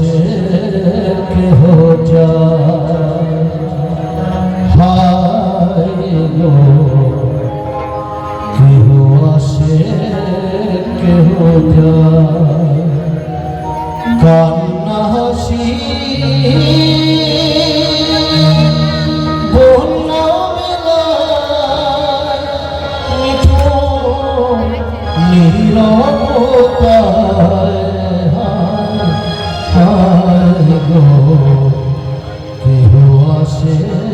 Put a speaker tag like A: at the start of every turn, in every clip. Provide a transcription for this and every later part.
A: aşkım আছে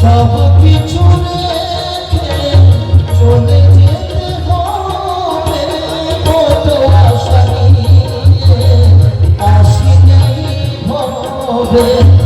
A: সব কিছু রেখে চলে যেতে হবে কত আশা নিয়ে আসি নেই হবে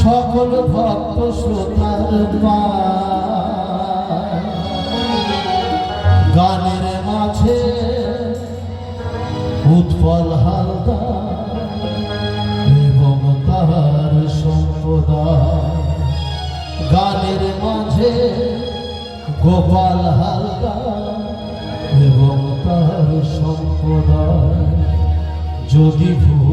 A: সকল ভক্ত শ্রোতার গানের মাঝে উৎপল হালদা এবং তার সম্পদা গানের মাঝে গোপাল হালদা এবং তার সম্পদ যদি ভুল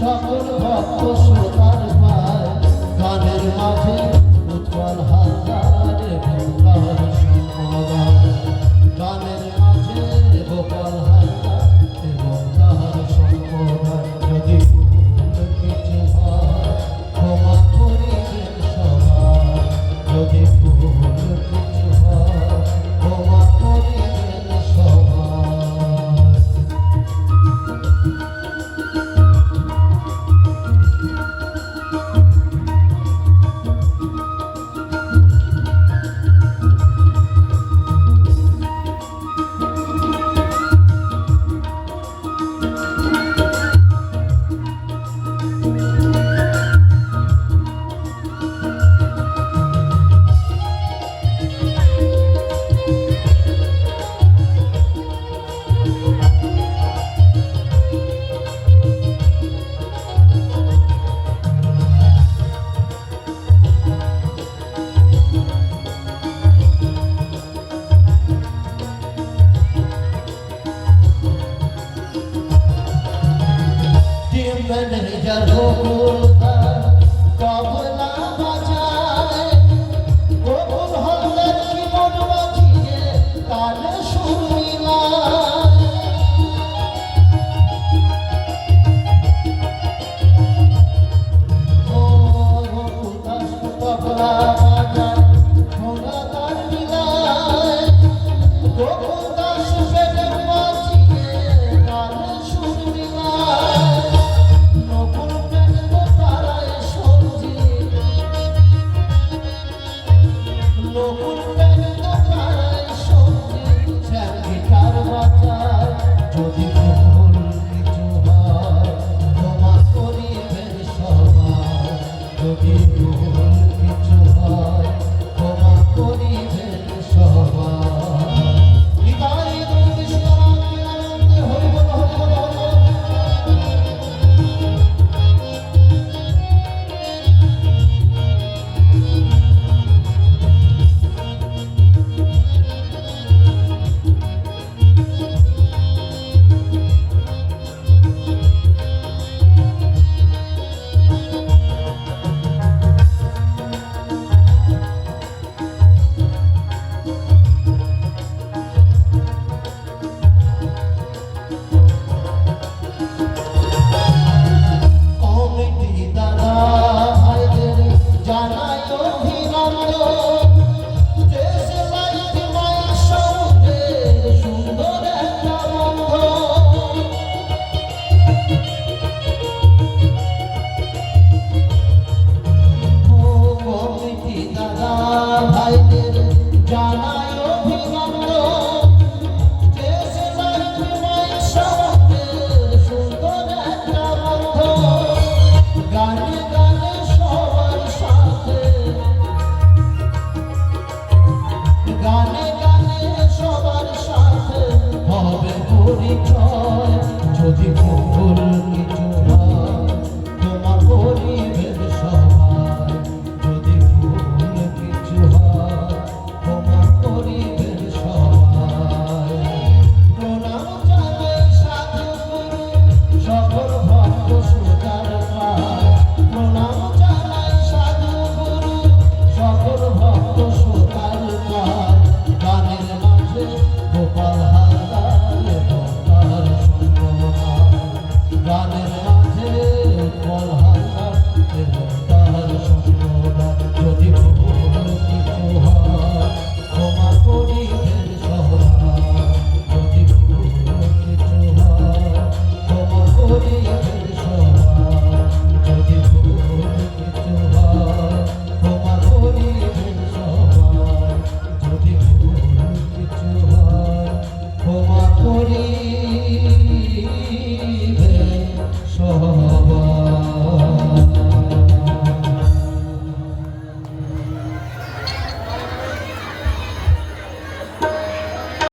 A: সকল ভক্ত শ্রোতার পায় গানের মাঝে উজ্জ্বল হয়